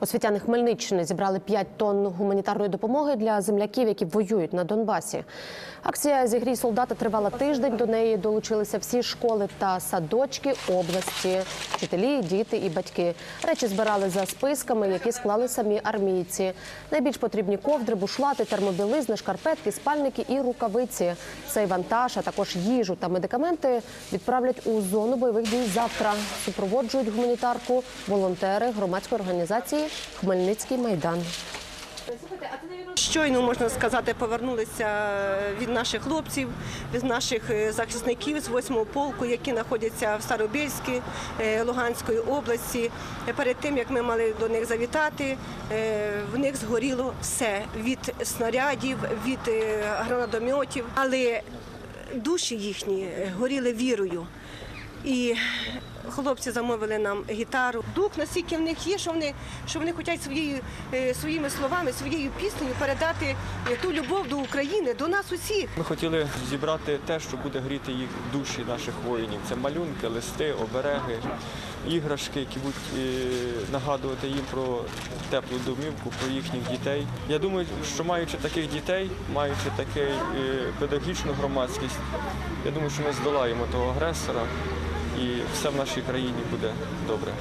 Освітяни Хмельниччини зібрали 5 тонн гуманітарної допомоги для земляків, які воюють на Донбасі. Акція «Зігрій солдата тривала тиждень. До неї долучилися всі школи та садочки області, вчителі, діти і батьки. Речі збирали за списками, які склали самі армійці. Найбільш потрібні ковдри, бушлати, термобілизни, шкарпетки, спальники і рукавиці. Цей вантаж, а також їжу та медикаменти відправлять у зону бойових дій завтра. Супроводжують гуманітарку волонтери громадської організації Хмельницький майдан. Щойно можна сказати, повернулися від наших хлопців, від наших е, захисників з 8-го полку, які знаходяться в Старобільській е, Луганської області. Е, Перед тим як ми мали до них завітати, е, в них згоріло все від снарядів, від е, гранатометів, але душі їхні е, горіли вірою. І хлопці замовили нам гітару. Дух настільки в них є, що вони, що вони хочуть своєю, е, своїми словами, своєю піснею передати е, ту любов до України, до нас усіх. Ми хотіли зібрати те, що буде гріти їх душі наших воїнів. Це малюнки, листи, обереги, іграшки, які будуть е, нагадувати їм про теплу домівку, про їхніх дітей. Я думаю, що маючи таких дітей, маючи таку педагогічну громадськість, я думаю, що ми здолаємо того агресора і все в нашій країні буде добре.